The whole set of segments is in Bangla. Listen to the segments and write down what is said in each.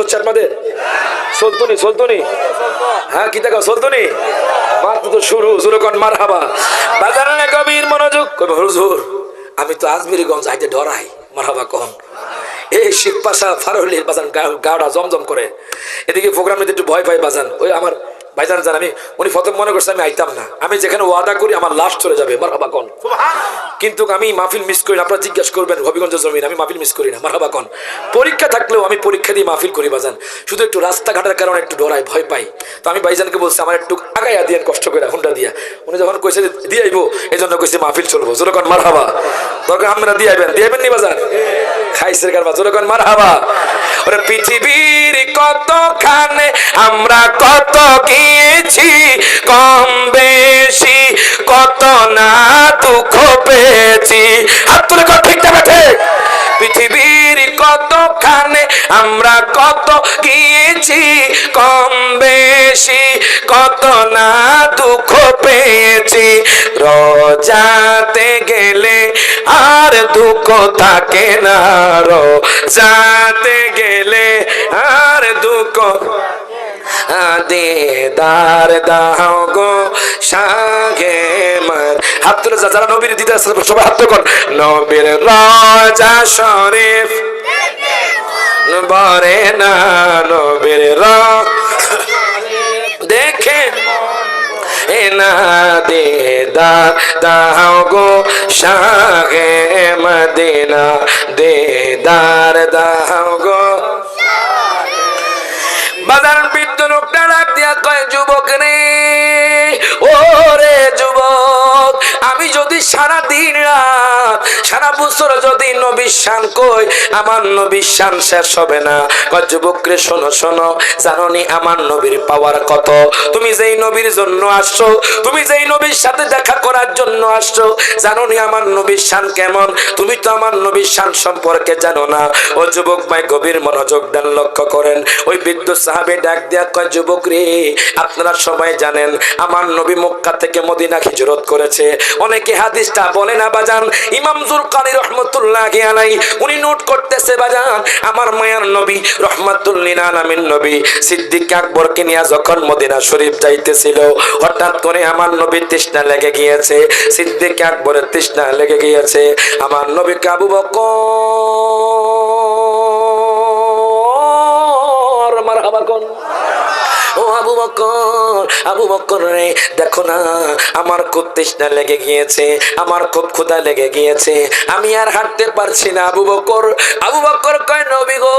হচ্ছে আপনাদের চলতুনি চলতুনি হ্যাঁ কি দেখো চলতুনি মাত্র তো শুরু শুরু কন মার হাবা বাজারে কবির মনোযোগ? হুজুর, আমি তো আজমিরিগঞ্জ আইতে ডরাই মার হাবা কন এই শিখ পাশা ফারহলির বাজান গাওড়া জমজম করে। এদিকে প্রোগ্রাম একটু ভয় পাই বাজান। ওই আমার ভাইজান জান আমি উনি প্রথম মনে করছে আমি আইতাম না। আমি যেখানে ওয়াদা করি আমার লাস্ট চলে যাবে মার হাবা কন কিন্তু আমি মাহফিল মিস করি না আপনারা জিজ্ঞাসা করবেন হবিগঞ্জ জমিন আমি মাহফিল মিস করি না মারহাবা কন। পরীক্ষা থাকলেও আমি পরীক্ষা দিয়ে মাহফিল করি বাজান শুধু একটু রাস্তাঘাটের কারণে একটু ডরাই ভয় পাই। তো আমি ভাইজানকে বলছি আমার একটু আগাইয়া দিয়েন কষ্ট করে হুন্ডা দিয়া। উনি যখন কইছে দিয়ে আইবো এই জন্য কইছে মাহফিল চলবো। জোরকন মারহাবা। দরকার আমরা দিয়ে আইবেন। দিয়ে আইবেন নি বাজান খাইসের কারবা জোরকন মারহাবা। ওরে পৃথিবীর কতখানে আমরা কত গিয়েছি? কম বেশি কত না দুঃখ পেয়েছি? হাত তুলে কত ঠিক আছে পৃথিবী কতখানে আমরা কত গিয়েছি, কম বেশি কত না দুঃখ পেয়েছি। রোজাতে গেলে আর দুঃখ থাকে না, রোজাতে গেলে আর দুঃখ দেদার দাও গো সাগে মার। হাত তুলে যারা নবীর দিতে সবাই হাত তুলে নবীর রাজা শরীফ বরে না নবীর র দেখে না দেদার, দাও গো শাহে মদিনা। দে দার দাও গো বাজার সারা বছর যদি নবীর শান কই, আমার নবীর শান শেষ হবে না। কয়, যুবক রে, শোনো শোনো, জাননি আমার নবীর পাওয়ার কত? তুমি যেই নবীর জন্য আসছো, তুমি যেই নবীর সাথে দেখা করার জন্য আসছো, জাননি আমার নবীর শান কেমন? তুমি তো আমার নবীর শান সম্পর্কে জানো না। ও যুবক ভাই, গভীর মনোযোগ দেন, লক্ষ্য করেন। ওই বৃদ্ধ সাহাবে ডাক দিয়া কয়, যুবক রে, আপনারা সবাই জানেন, আমার নবী মক্কা থেকে মদিনা হিজরত করেছে। অনেকে হাদিসটা বলে না বাজান, ইমাম জুলকানি রহমতুল্লাহ আলাই উনি নোট করতেছে, বাজান, আমার মায়ার নবী রহমাতুল্লিন আলামিন নবী, সিদ্দিক আকবরকে নিয়ে যখন মদিনা শরীফ যাইতেছিল, হঠাৎ করে আমার নবীর তৃষ্ণা লেগে গিয়েছে, সিদ্দিক আকবরের তৃষ্ণা লেগে গিয়েছে, আমার নবী কাবু বকর, মারহাবা কোন ও আবু বকর আবু বকর রে, দেখো না, আমার খুব তৃষ্ণা লেগে গিয়েছে, আমার খুব ক্ষুধা লেগে গিয়েছে, আমি আর হাঁটতে পারছি না আবু বকর আবু বকর কয়, নবী গো,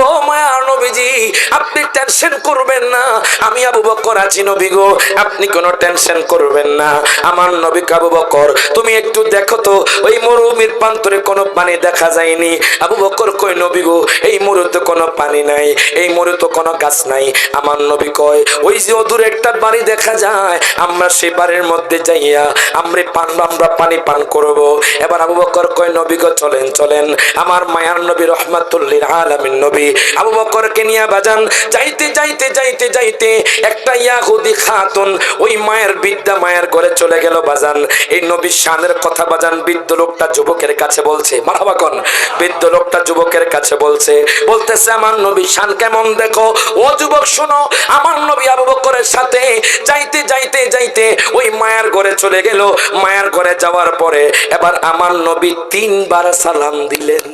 ও মায়া নবীজি, আপনি টেনশন করবেন না, আমি আবু বকর আছি নবী গো, আপনি কোনো টেনশন করবেন না, আমার নবী আবু বকর তুমি একটু দেখো তো, ওই মরুভূমির প্রান্তরে কোনো পানি দেখা যায়নি। আবু বকর কই নবী গো, এই মরুতে কোনো পানি নাই, এই মরুতে কোনো গাছ নাই, আমার নবী কয়, ওই যে অদূরে একটা বাড়ি দেখা যায়, আমরা সেই বাড়ির মধ্যে যাইয়া আমরা পান, আমরা পানি পান করব। এবার আবু বকর কয়, নবী চলেন চলেন। আমার মায়ার নবী রহমাতুল্লিল আলামিন নবী। আবু বকরকে নিয়ে বাজান, যাইতে যাইতে যাইতে যাইতে, একটা ইয়াহুদি খাতুন ওই মায়ের বিদ্যা মায়ের ঘরে চলে গেল বাজান। এই নবীর শানের কথা বাজান বৃদ্ধ লোকটা যুবকের কাছে বলছে, মারহাবা কন। বৃদ্ধ লোকটা যুবকের কাছে বলছে, বলতেছে, আমার নবী শান কেমন দেখো? ও যুবক, শোনো আমার নবী আবু বকরের সাথে যাইতে যাইতে যাইতে ওই মায়ের ঘরে চলে গেল। মায়ের ঘরে যাওয়ার পরে এবার আমার নবী তিনবার সালাম দিলেন।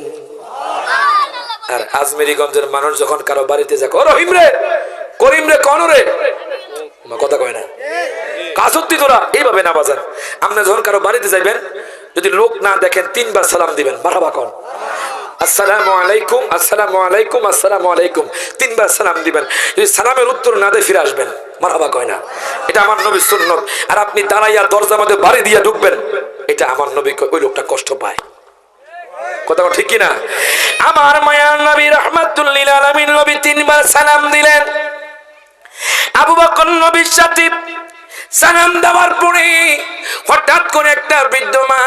আর আজমেরিগঞ্জের মানুষ যখন কারও বাড়িতে যায়, ও রহিম রে, করিম রে, কন রে? কথা কয় না। কাসত্তি তোরা, এইভাবে না বাজান। আপনি যখন কারও বাড়িতে যাইবেন, যদি লোক না দেখেন, তিনবার সালাম দিবেন। মারাবা কন। আসসালামু আলাইকুম আসসালামু আলাইকুম আসসালামু আলাইকুম। তিনবার সালাম দিবেন। যদি সালামের উত্তর না দিয়ে ফিরে আসবেন মারাবা কয় না। এটা আমার নবী সুন্নত। আর আপনি দাঁড়াইয়া দরজার মধ্যে বাড়ি দিয়ে ঢুকবেন এটা আমার নবী কয়, ওই লোকটা কষ্ট পায়। কথা ঠিক কিনা? আমার মায়ার নবী রহমাতুল্লিল আলামিন নবী তিনবার সালাম দিলেন। আবু বকর নবীর সাথে সালাম দেওয়ার পরে হঠাৎ করে একটা বৃদ্ধ মা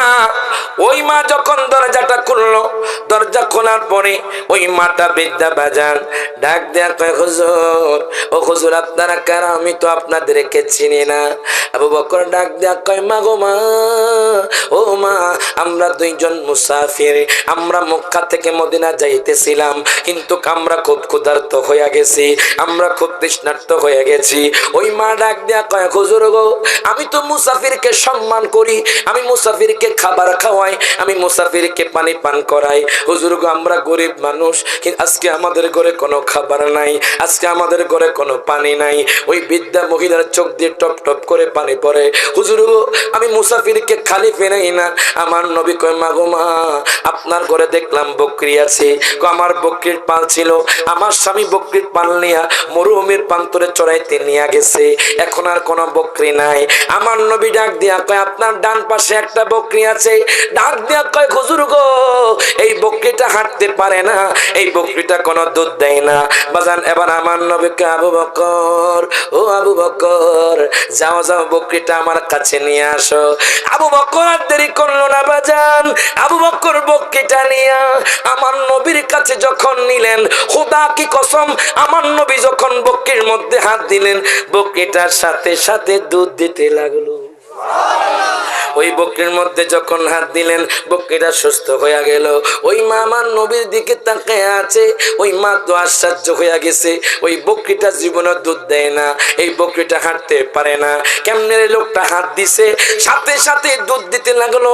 ওই মা যখন দরজাটা খুললো, দরজা খোলার পরে ওই মাটা বৃদ্ধা বাজান ডাক দেয়া কয়, হুজুর, ও হুজুর আপনারা কারা? আমি তো আপনাদেরকে চিনি না। আবু বকর ডাক দেয়া কয়, মা গো মা, ও মা, আমরা দুইজন মুসাফির, আমরা মক্কা থেকে মদিনা যাইতেছিলাম, কিন্তু আমরা খুব ক্ষুধার্ত হয়ে গেছি, আমরা খুব তৃষ্ণার্ত হয়ে গেছি। ওই মা ডাক দেয়া কয়, হুজুর গো, আমি তো মুসাফিরকে সম্মান করি, আমি মুসাফিরকে খাবার খাওয়াই আমি মুসাফিরকে পানি পান করাই। হুজুর গো, আমরা গরিব মানুষ আজকে আমাদের ঘরে কোনো খাবার নাই, আজকে আমাদের ঘরে কোনো পানি নাই। ওই বিদ্যা মহিলার চোখ দিয়ে টপ টপ করে পানি পড়ে। হুজুর আমি মুসাফিরকে খালি ফেরাই না। আমার নবী কয়, মা গো মা, আপনার ঘরে দেখলাম বকরি আছে। আমার বকরির পাল ছিল, আমার স্বামী বকরির পাল নিয়া মরুভূমির প্রান্তরে চড়াইতে নিয়ে গেছে। এখন আর কোনো বকরি নাই। আমার নবী ডাক দিয়া কয়, আপনার ডান পাশে একটা বকরি আছে ডাক দিয়া কয়, হুজুর গো, এই বকরিটা হাঁটতে পারে না, এই কোনো দুধ দেয় না। বাজান, এবার নবীকে আবু বকর যাও যাও আমার কাছে নিয়ে আসো। আবু বকর আর দেরি না বাজান। আবু বকর নিয়ে আমার নবীর কাছে যখন নিলেন, খোদা কি কসম? আমার নবী যখন বকরির মধ্যে হাত দিলেন, বকরিটার সাথে সাথে দুধ দিতে লাগল। ওই বকরির মধ্যে যখন হাত দিলেন, বকরিটা সুস্থ হয়ে গেল। ওই মা আমার নবীর দিকে তাকায় আছে, ওই মা তো আশ্চর্য হয়ে গেছে। ওই বকরিটা জীবনে দুধ দেয় না, এই বকরিটা হাঁটতে পারে না। কেমনে লোকটা হাত দিছে? সাথে সাথে দুধ দিতে লাগল।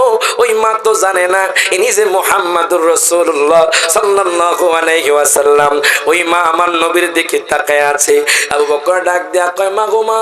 ওই মা তো জানে না, ইনি যে মোহাম্মদুর রসুল্লাহ সাল্লাল্লাহু আলাইহি ওয়াসাল্লাম। ওই মা আমার নবীর দিকে তাকায় আছে। আবু বকর ডাক দেয়া কয়, মা গো মা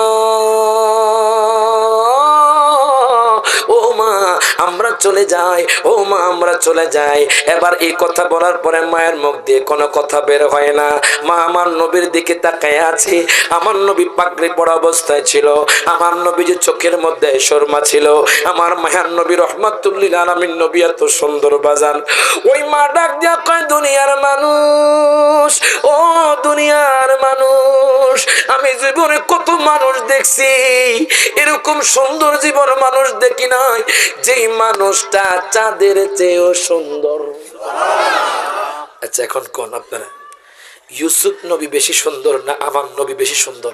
আমরা চলে যাই। ও মা, আমরা চলে যাই। এবার এই কথা বলার পরে মায়ের মুখ দিয়ে কোনো কথা বের হয় না। মা আমার নবীর দিকে তাকায় আছে। আমার নবী পাগড়ি পড়া অবস্থায় ছিল। আমার নবী যে চোখের মধ্যে শর্মা ছিল। আমার মায়ার নবী রহমাতুল্লিল আলামিন নবী এত সুন্দর বাজান। ওই মা ডাক দিয়া কয়, দুনিয়ার মানুষ, ও দুনিয়ার মানুষ, আমি জীবনে কত মানুষ দেখছি। এরকম সুন্দর জীবন মানুষ দেখি নাই। যেই মানুষটা চাঁদের চেয়েও সুন্দর। আচ্ছা এখন কোন আপনারা? ইউসুফ নবী বেশি সুন্দর না আমার নবী বেশি সুন্দর?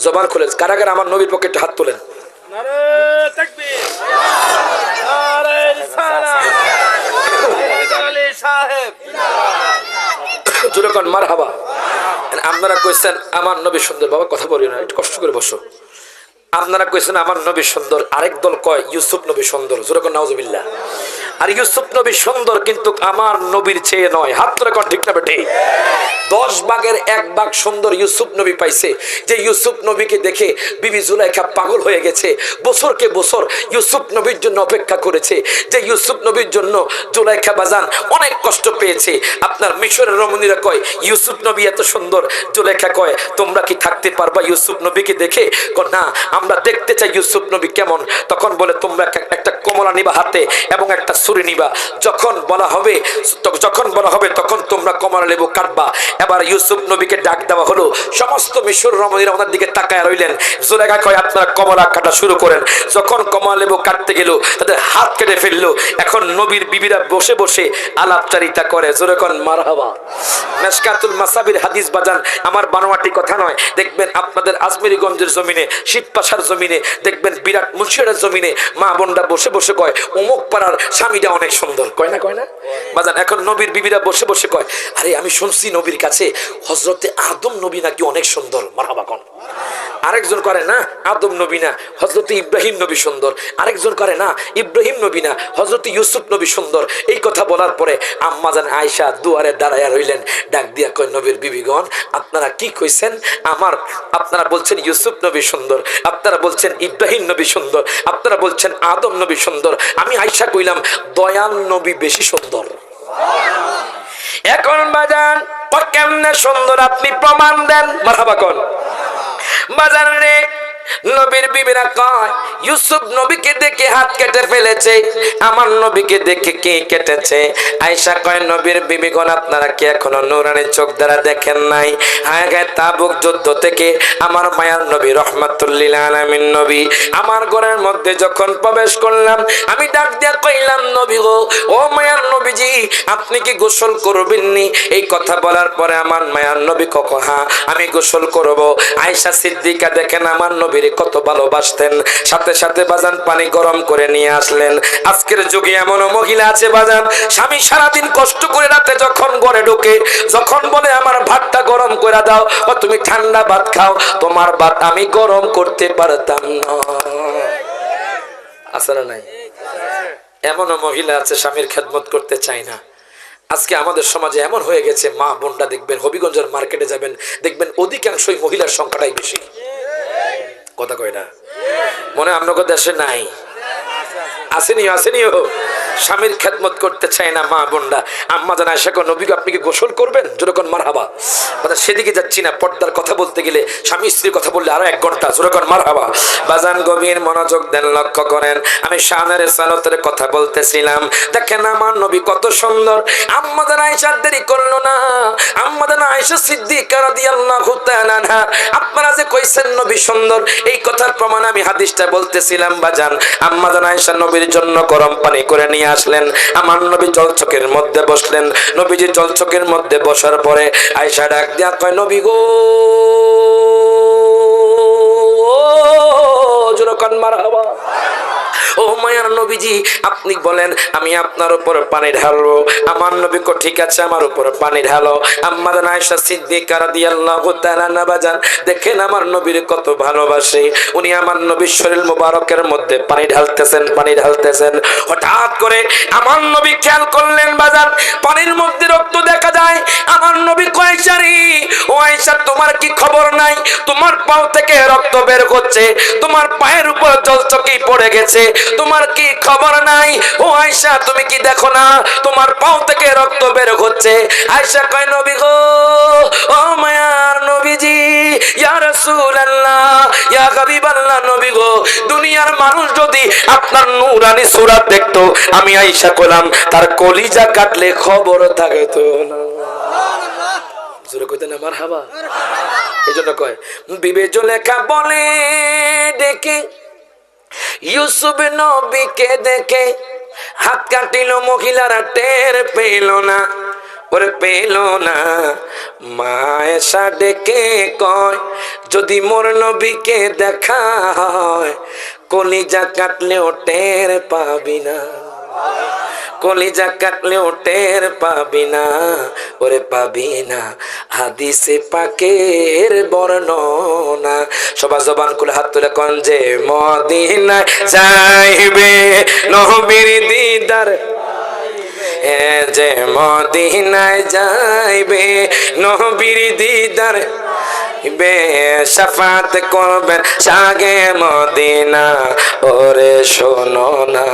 জবান আমার নবীর হাত তোলেন। আপনারা কইছেন আমার নবী সুন্দর। বাবা, কথা বলি না, একটু কষ্ট করে বসো। আপনারা কইছেন আমার নবী সুন্দর আরেক দল কয় ইউসুফ নবী সুন্দর জোরে কন নাউজুবিল্লাহ আর ইউসুফ নবী সুন্দর কিন্তু আমার নবীর চেয়ে নয়। হাত ধরে কন ঠিক না বেটে দশ ভাগের এক ভাগ সুন্দর ইউসুফ নবী পাইছে। যে ইউসুফ নবীকে দেখে বিবি জুলাইখা পাগল হয়ে গেছে। বছরকে বছর ইউসুফ নবীর জন্য অপেক্ষা করেছে। যে ইউসুফ নবীর জন্য জুলাইখা বাজান অনেক কষ্ট পেয়েছে। আপনার মিশরের রমণীরা কয়, ইউসুফ নবী এত সুন্দর। জুলাইখা কয়, তোমরা কি থাকতে পারবা ইউসুফ নবীকে দেখে? না, আমরা দেখতে চাই ইউসুফ নবী কেমন? তখন বলে, তোমরা একটা কমলা নিবা হাতে এবং একটা ছুরি নিবা। যখন বলা হবে, যখন বলা হবে, তখন তোমরা কমলা লেবু কাটবা। এবার ইউসুফ নবীকে ডাক দেওয়া হলো। সমস্ত মিশর রমণীরা ওনার দিকে তাকায় রইলেন। জুলেখা কয়, আপনারা কমলা কাটা শুরু করেন। যখন কমলা লেবু কাটতে গেল, তাদের হাত কেটে ফেলল। এখন নবীর বিবিরা বসে বসে আলাপচারিতা করে। জোরে কন, মারহাবা। মেশকাতুল মাসাবির হাদিস বাজান, আমার বানোয়াটি কথা নয়। দেখবেন আপনাদের আজমেরিগঞ্জের জমিনে শীতপাশার জমিনে, দেখবেন বিরাট মুন্সিয়ারের জমিনে মা বোনরা বসে বসে কয় অমুক পাড়ার স্বামীটা অনেক সুন্দর। কয় না কয় না? বাজান, এখন নবীর বিবিরা বসে বসে কয়, আরে, আমি শুনছি নবীর কাছে হজরতে আদম নবী নাকি অনেক সুন্দর। মারাবা কন। আরেকজন করে না? আদম নবী না হজরত ইব্রাহিম নবী সুন্দর। আরেকজন করে না? ইব্রাহিম নবী না হজরত ইউসুফ নবী সুন্দর। এই কথা বলার পরে আম্মাজান আয়সা দুয়ারে দাঁড়াইয়া রইলেন। ডাক দিয়া কয়, নবীর বিবিগণ, আপনারা কি কইছেন? আমার, আপনারা বলছেন ইউসুফ নবী সুন্দর, আপনারা বলছেন ইব্রাহিম নবী সুন্দর, আপনারা বলছেন আদম নবী সুন্দর। আমি আয়সা কইলাম, দয়াল নবী বেশি সুন্দর। এখন বাজান কেমনে সুন্দর আপনি প্রমাণ দেন। মারহাবা কন। বাজার নবীর বিবিরা কয়, ইউসুফ নবীকে দেখে হাত কেটে ফেলেছে, আমার নবীকে দেখে কে কেটেছে? আয়সা কয়, নবীর বিবিগণ, আপনারা কি এখনও নুরানি চোখ দ্বারা দেখেন নাই? হায় গায়ে তাবুক যুদ্ধ থেকে আমার মায়ার নবী রহমাতুল্লিল আলামিন নবী, আমার ঘরের মধ্যে যখন প্রবেশ করলাম, আমি ডাক দিয়া কইলাম, নবী গো, ও মায়ার নবীজি, আপনি কি গোসল করবেননি? এই কথা বলার পরে আমার মায়ার নবী কখন হ্যাঁ আমি গোসল করব। আয়সা সিদ্দিকা দেখেন, আমার নবীর কত ভালোবাসতেন। সাথে সাথে বাজান পানি গরম করে নিয়ে আসলেন। আজকের যুগে এমন মহিলা আছে বাজান, স্বামী সারাদিন কষ্ট করে রাতে যখন ঘরে ঢোকে, যখন বলে, আমার ভাতটা গরম করে দাও ও তুমি ঠান্ডা ভাত খাও, তোমার ভাত আমি গরম করতে পারতাম না। না নাই? এমনও মহিলা আছে, স্বামীর খেদমত করতে চায় না। আজকে আমাদের সমাজে এমন হয়ে গেছে, মা বোনটা দেখবেন, হবিগঞ্জের মার্কেটে যাবেন, দেখবেন অধিকাংশই মহিলার সংখ্যাটাই বেশি। কথা কয় না। মনে আপনাদের দেশে নাই। আসেনি আসেনিও। স্বামীর খেদমত করতে চায় না মা বোনরা। আম্মা জানা শেখ নবীকে আপনি কি গোসল করবেন? যেরকম মার হাবা মানে সেদিকে যাচ্ছি না, পর্দার কথা বলতে গেলে স্বামী স্ত্রীর কথা বললে আরও এক ঘণ্টা যেরকম মার হাবা বাজান গভীর মনোযোগ দেন, লক্ষ্য করেন, আমি শানের সালতের কথা বলতেছিলাম। দেখেন আমার নবী কত সুন্দর। আম্মা জানা আয়সা দেরি করল না। আম্মা জানা আয়সা সিদ্দিকা রাদিয়াল্লাহু তাআলা আনহা, আপনারা যে কইছেন নবী সুন্দর, এই কথার প্রমাণ আমি হাদিসটা বলতেছিলাম, বাজান। আম্মা জানা আয়সা নবীর জন্য গরম পানি করে নিয়ে আসলেন। আমার নবী জলচকের মধ্যে বসলেন। নবীজি জলচকের মধ্যে বসার পরে আয়সা ডাক দিয়া কয়, নবী গো জোরকান মারহাবা। ও মায়ার নবীজি, আপনি বলেন, আমি আপনার উপর পানি ঢালবো। আমার নবী কো, ঠিক আছে, আমার উপর পানি ঢালো। আম্মাদ আয়েশা সিদ্দিকা রাদিয়াল্লাহু তাআলা না বাজান, দেখেন আমার নবীর কত ভালোবাসে। উনি আমার নবীর শরীর মোবারকের মধ্যে পানি ঢালতেছেন পানি ঢালতেছেন। হঠাৎ করে আমার নবী খেয়াল করলেন বাজার পানির মধ্যে রক্ত দেখা যায়। আমার নবী কয়েসারি ও আয়েশা, তোমার কি খবর নাই? তোমার পাও থেকে রক্ত বের হচ্ছে। তোমার পায়ের উপর জল জলচকি পড়ে গেছে। তোমার কি খবর নাই? ও আয়সা তুমি কি দেখো না? তোমার পাও থেকে রক্ত বের হচ্ছে। আয়সা কয় নবী গো ও মায়ার নবীজি ইয়া রাসূলুল্লাহ ইয়া হাবিবাল্লাহ নবী গো দুনিয়ার মানুষ যদি আপনার নূরানি সূরা দেখতো আমি আয়সা কইলাম তার কলিজা কাটলে খবর থাকতো না। জোরে কইতেন আমার হাবা এই জন্য কয় বিবেচ লেখা বলে ডেকে ইউসুফ নবীকে দেখে হাত কাটিল মহিলারা টের পেল না, ওরে পেল না। মায়েশা ডেকে কয়, যদি মোর নবীকে দেখা হয়, কলিজা কাটলেও টের পাবি না। কলিজা কাটলেও টের পাবি না, ওরে পাবি না। হাদিসে পাকের বর্ণনা, সবার জবান খুলে হাত তুলে কন যে মদিনায় যাইবে নহবীর দিদার। যে মদিনায় যাইবে নহবীর দিদার। বে সাফাত করবেন সাগে মদিনা। ওরে শোনো না,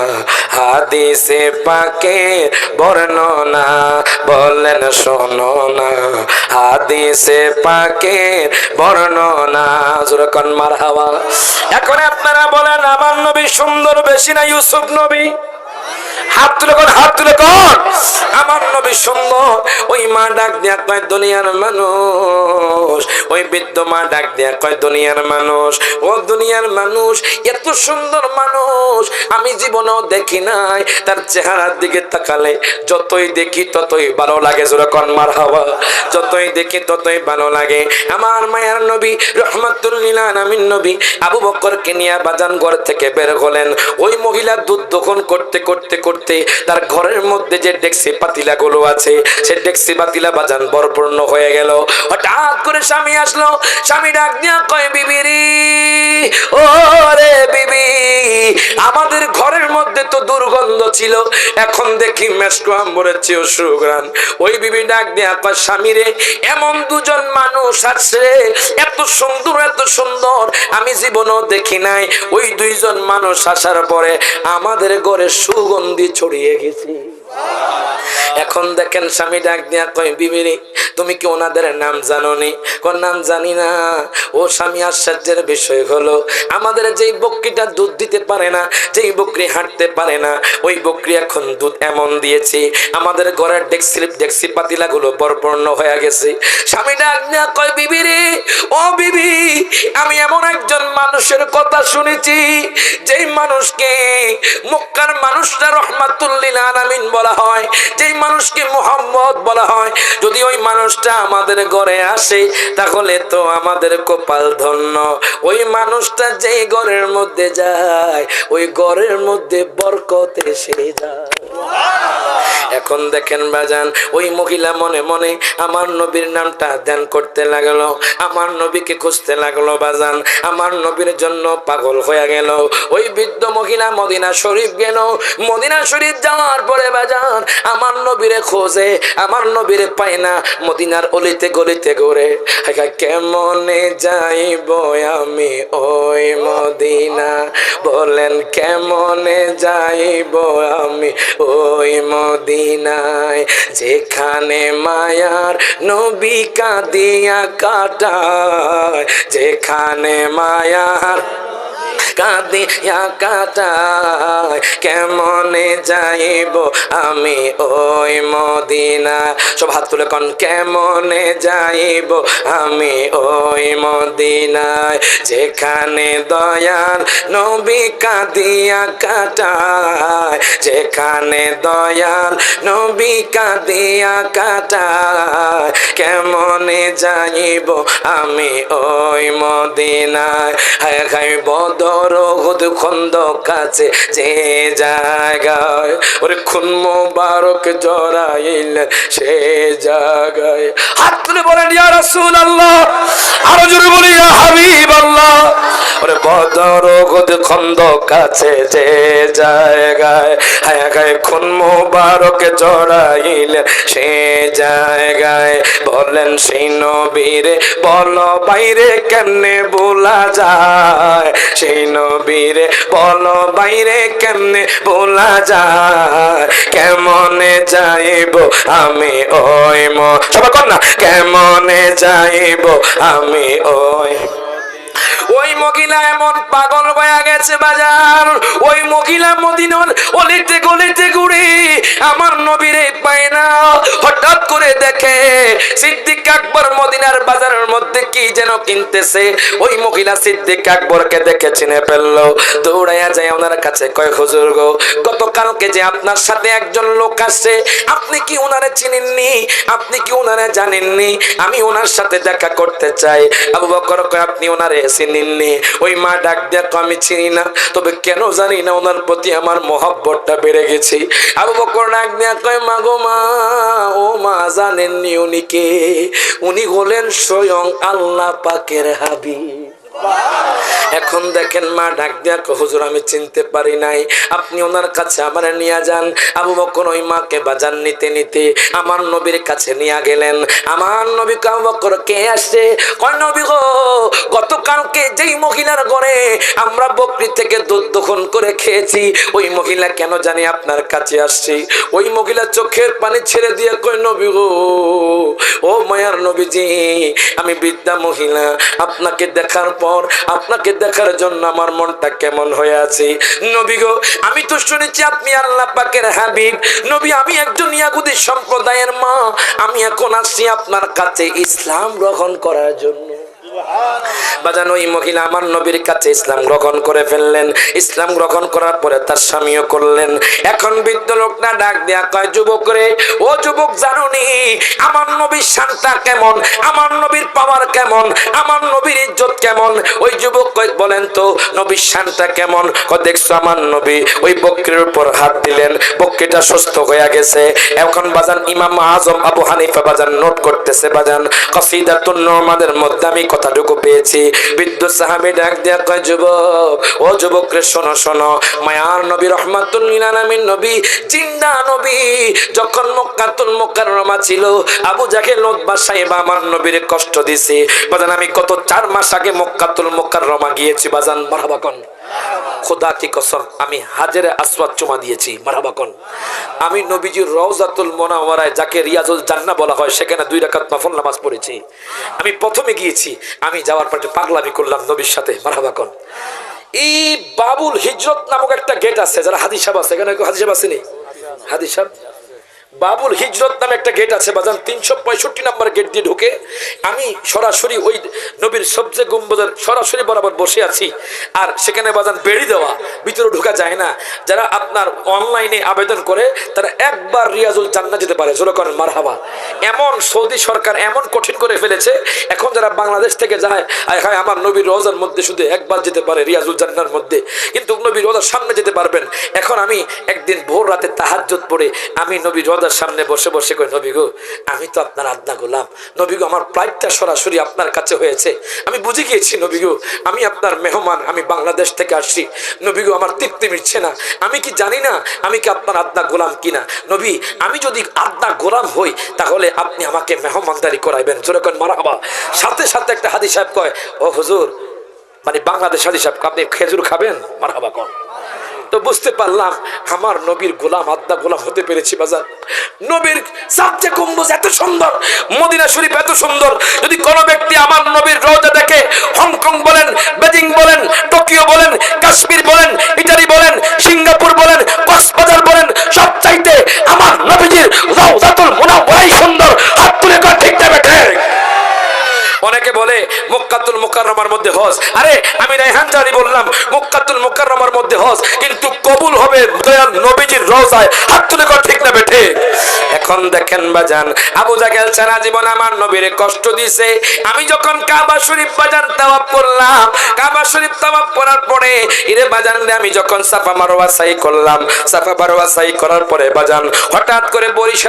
হাদিসে পাকে বর্ণনা বললেন শোনো না, হাদিসে পাকে বর্ণনা। জোরকন মার হাওয়া এখন আপনারা বলেন, আমার নবী সুন্দর বেশি না, ইউসুফ নবী? হাত তুলে কর, হাত তুলে কর। আমার নবী সুন্দর ওই মা ডাক কয়, দুনিয়ার মানুষ। ওই বৃদ্ধ মা ডাক কয়, দুনিয়ার মানুষ। ও দুনিয়ার মানুষ, এত সুন্দর মানুষ, আমি জীবনেও দেখি নাই। তার চেহারার দিকে তাকালে যতই দেখি, ততই ভালো লাগে যেরকম মার হাওয়া যতই দেখি, ততই ভালো লাগে। আমার মায়ার নবী, রহমাতুল্লিল আমিন নবী, আবু বকরকে নিয়ে বাজান ঘর থেকে বের হলেন। ওই মহিলা দুধ দোহন করতে করতে করতে করতে তার ঘরের মধ্যে যে ডেক্সি পাতিলা গুলো আছে, সে ডেক্সি পাতিলা বাজান বরপূর্ণ হয়ে গেল। হঠাৎ করে স্বামী আসলো। স্বামী ডাক দিয়া কয় বিবিরি ও রে বিবি, আমাদের ঘরের মধ্যে তো দুর্গন্ধ ছিল। এখন দেখি মেসকো চেয়েও সুগ্রান ওই বিবি ডাক দেয়া কয়, স্বামী রে, এমন দুজন মানুষ আছে এত সুন্দর এত সুন্দর, আমি জীবনও দেখি নাই। ওই দুইজন মানুষ আসার পরে আমাদের ঘরে সুগন্ধি ছড়িয়ে গেছে এখন দেখেন স্বামী ডাক দিয়া কয়, বিবিরে, তুমি কি ওনাদের নাম জানো নি কোন নাম জানি না। ও স্বামী আশ্চর্যের বিষয় হলো, আমাদের যেই বকরিটা দুধ দিতে পারে না, যেই বকরি হাঁটতে পারে না, ওই বকরি এখন দুধ এমন দিয়েছে, আমাদের ঘরের ডেক্সি ডেক্সি পাতিলা গুলো পরপূর্ণ হয়ে গেছে। স্বামী ডাক দিয়া কয়, বিবিরে, ও বিবি, আমি এমন একজন মানুষের কথা শুনেছি, যেই মানুষকে মক্কার মানুষরা রহমাতুল্লিল আলামিন বলা হয়, যেই মানুষকে মোহাম্মদ বলা হয়, যদি ওই মানুষটা আমাদের ঘরে আসে, তাহলে তো আমাদের কপাল ধন্য। ওই মানুষটা যেই ঘরের মধ্যে যায়, ওই ঘরের মধ্যে বরকত এসে যায়। এখন দেখেন বাজান, ওই মহিলা মনে মনে, আমার নবীর নামটা ধ্যান করতে লাগল, আমার নবীকে খুঁজতে লাগল বাজান, আমার নবীর জন্য পাগল হয়ে গেল। ওই বৃদ্ধ মহিলা মদিনা শরীফ গেল। মদিনা শরীফ যাওয়ার পরে বাজান আমার নবীরে খোঁজে, আমার নবীরে পায় না মদিনার অলিতে গলিতে ঘুরে। কেমনে যাইব আমি ওই মদিনা? বলেন, কেমনে যাইব আমি ওই মদিনায়? যেখানে মায়ার নবী কাঁদিয়া কাটায়, যেখানে মায়ার কাঁদিয়া কাটায় কেমনে যাইব আমি ওই মদিনা? সব হাত তুলে কন, কেমনে যাইব আমি ওই মদিনায় যেখানে দয়াল নবী কাঁদিয়া কাটায় যেখানে দয়াল নবী কাঁদিয়া কাটায় কেমনে যাইব আমি ওই মদিনায়? হায় হায় বদর হুদ খন্দ কাছে যে জায়গায়, ওরে খুন মোবারক জড়াইলেন সে জায়গায়। হাত তুলে বলেন, ইয়া রাসূল আল্লাহ আরও জোরে বলি, ইয়া হাবিব আল্লাহ ওরে বদর হুদ খন্দ কাছে যে জায়গায়, হায় হায়, খুন মোবারক জড়াইলেন সে জায়গায়। বলেন, সেই নবীরে বল, বাইরে কেমনে বলা যায়? সেই নবীরে বল বাইরে কেমনে বলা যায়? কেমনে যাইব আমি ওই ম সবাই কর না। কেমনে যাইব আমি ওই ওই মহিলা এমন পাগল হয়ে গেছে বাজার। ওই মহিলা মদিনার অলিতে গলিতে ঘুরে আমার নবীরে পায় না। হঠাৎ করে দেখে সিদ্দিক আকবর মদিনার বাজারের মধ্যে কি যেন কিনতেছে। ওই মহিলা সিদ্দিক আকবরকে দেখে চিনে ফেলল। দৌড়াইয়া যায় ওনার কাছে, কয় হুজুর গো, গতকালকে যে আপনার সাথে একজন লোক আসছে, আপনি কি ওনারে চিনেননি? আপনি কি ওনারে জানেননি? আমি ওনার সাথে দেখা করতে চাই। আবু বকর কয়, আপনি ওনারে চিনেননি ওই মা ডাক দেখো আমি চিনি না, তবে কেন জানি না ওনার প্রতি আমার মহব্বতটা বেড়ে গেছে। আবু বকর ডাক কয়, মা গো মা, ও মা জানেননি উনি কে? উনি হলেন স্বয়ং আল্লাহ পাকের হাবিব। এখন দেখেন মা ডাক দিয়া হুজুর, আমি চিনতে পারি নাই। আপনি ওনার কাছে আমার নিয়ে যান। আবু বকর ওই মাকে বাজার নিতে নিতে আমার নবীর কাছে নিয়ে গেলেন। আমার নবী আবু বকর, কে আসছে? কয়, নবী গো, গতকালকে যেই মহিলার ঘরে আমরা বকরি থেকে দুধ দহন করে খেয়েছি, ওই মহিলা কেন জানি আপনার কাছে আসছি? ওই মহিলা চোখের পানি ছেড়ে দিয়ে কয়, নবী গো, ও মায়ার নবীজি, আমি বিদ্যা মহিলা, আপনাকে দেখার পর আপনাকে দেখার জন্য আমার মনটা কেমন হয়ে আছে। নবী গো, আমি তো শুনেছি আপনি আল্লাহ পাকের হাবিব। নবী, আমি একজন ইয়াগুদি সম্প্রদায়ের মা। আমি এখন আসছি আপনার কাছে ইসলাম গ্রহণ করার জন্য। বাজান ওই মহিলা আমার নবীর কাছে ইসলাম গ্রহণ করে ফেললেন। ইসলাম গ্রহণ করার পরে তার স্বামীও করলেন। এখন বৃদ্ধ লোকটা ডাক দেয়া কয়, যুবক রে, ও যুবক জানুনি, আমার নবীর শানটা কেমন? আমার নবীর পাওয়ার কেমন? আমার নবীর ইজ্জত কেমন? ওই যুবক বলেন তো, নবীর শানটা কেমন? ক দেখছ, আমার নবী ওই বক্রের উপর হাত দিলেন। বক্রিটা সুস্থ হয়ে গেছে। এখন বাজান ইমাম আজম আবু হানিফা বাজান নোট করতেছে, বাজান। কসিদাতুন নোমাদের মধ্যে আমি কথাটুকু পেয়েছি। বিদ্যুৎ সাহাবি ডাক দেয়া কয়, যুবক, ও যুবকরে শোনো শোনো। মায়ার নবী রহমাতুল্লিল আলামিন নবী, জিন্দা নবী। যখন মক্কাতুল মুকাররমা ছিল, আবু জাহেল লোকবা সাহেব আমার নবীর কষ্ট দিছে। বাজান, আমি কত চার মাস আগে মক্কাতুল মুকাররমা গিয়েছি। বাজান, মারহাবা খোদা কি কসম আমি হাজারে আসওয়াদ চুমা দিয়েছি মারাবাকন আমি নবীজির রওজাতুল মোনাওয়ারায়, যাকে রিয়াজুল জান্না বলা হয়, সেখানে দুই রাকাত নফল নামাজ পড়েছি। আমি প্রথমে গিয়েছি, আমি যাওয়ার পর পাগলামি করলাম নবীর সাথে মারাবাকন এই বাবুল হিজরত নামক একটা গেট আছে, যারা হাদিস সাহেব আছে, এখানে হাদিস সাহেব আসেনি হাদিস সাহেব? বাবুল হিজরত নামে একটা গেট আছে, বাজান তিনশো পঁয়ষট্টি নাম্বার গেট দিয়ে ঢুকে আমি সরাসরি ওই নবীর সবজে গুম্বদের সরাসরি বরাবর বসে আছি। আর সেখানে বাজান বেড়ি দেওয়া, ভিতরে ঢোকা যায় না। যারা আপনার অনলাইনে আবেদন করে, তারা একবার রিয়াজুল জান্না যেতে পারে। জোরে করেন, মারহাবা। এমন সৌদি সরকার এমন কঠিন করে ফেলেছে, এখন যারা বাংলাদেশ থেকে যায়, আয় হায়, আমার নবীর রোজার মধ্যে শুধু একবার যেতে পারে রিয়াজুল জান্নার মধ্যে। কিন্তু নবীর রোজার সামনে যেতে পারবেন। এখন আমি একদিন ভোর রাতে তাহাজ্জত পড়ে আমি নবীর রোজার সামনে বসে বসে কই নবী গো, আমি তো আপনার আদনা গোলাম। নবী গো, আমার ফ্লাইটটা সরাসরি আপনার কাছে হয়েছে। আমি বুঝে গিয়েছি, নবী গো, আমি আপনার মেহমান, আমি বাংলাদেশ থেকে আসছি। নবী গো, আমার তৃপ্তি মিটছে না। আমি কি জানি না, আমি কি আপনার আদনা গোলাম কিনা? নবী, আমি যদি আদনা গোলাম হই, তাহলে আপনি আমাকে মেহমানদারি করাইবেন। যেরকম মারাবা সাথে সাথে একটা হাদি সাহেব কয়, ও হুজুর মানে বাংলাদেশ হাদি সাহেব, আপনি খেজুর খাবেন? মারাবা কন। তো বুঝতে পারলাম আমার নবীর গোলাম আদনা গোলাম হতে পেরেছি বাজার। নবীর সাবজে গম্বুজ এত সুন্দর, মদিনা শরীফ এত সুন্দর। যদি কোনো ব্যক্তি আমার নবীর রোজা দেখে হংকং বলেন, বেজিং বলেন, টোকিও বলেন, কাশ্মীর বলেন, ইটালি বলেন, সিঙ্গাপুর বলেন, কক্সবাজার বলেন সব চাইতে আমার নবীজির রওজাতুল মুনাওয়ারাই সুন্দর। হাত তুলে ঠিক না বেঠে? অনেকে বলে মুক্কাতুল মুকাররমার মধ্যে হজ। আরে আমি রায়হান জানি বললাম মুক্কাতুল মুকাররমার মধ্যে হজ কিন্তু কবুল হবে নবীজির রোজায়। হাত তুলে কর, ঠিক না বেঠে এখন দেখেন বাজান, আবু জাগেল সারা জীবন আমার নবীরে কষ্ট দিছে। আমি যখন কাবা শরীফ বাজান তাওয়াব করলাম, কাবা শরীফ তাওয়াব করার পরে, ইরে বাজান আমি যখন সাফা মারোয়া সাই করলাম, সাফা মারোয়া সাই করার পরে বাজান, হঠাৎ করে বরিশাল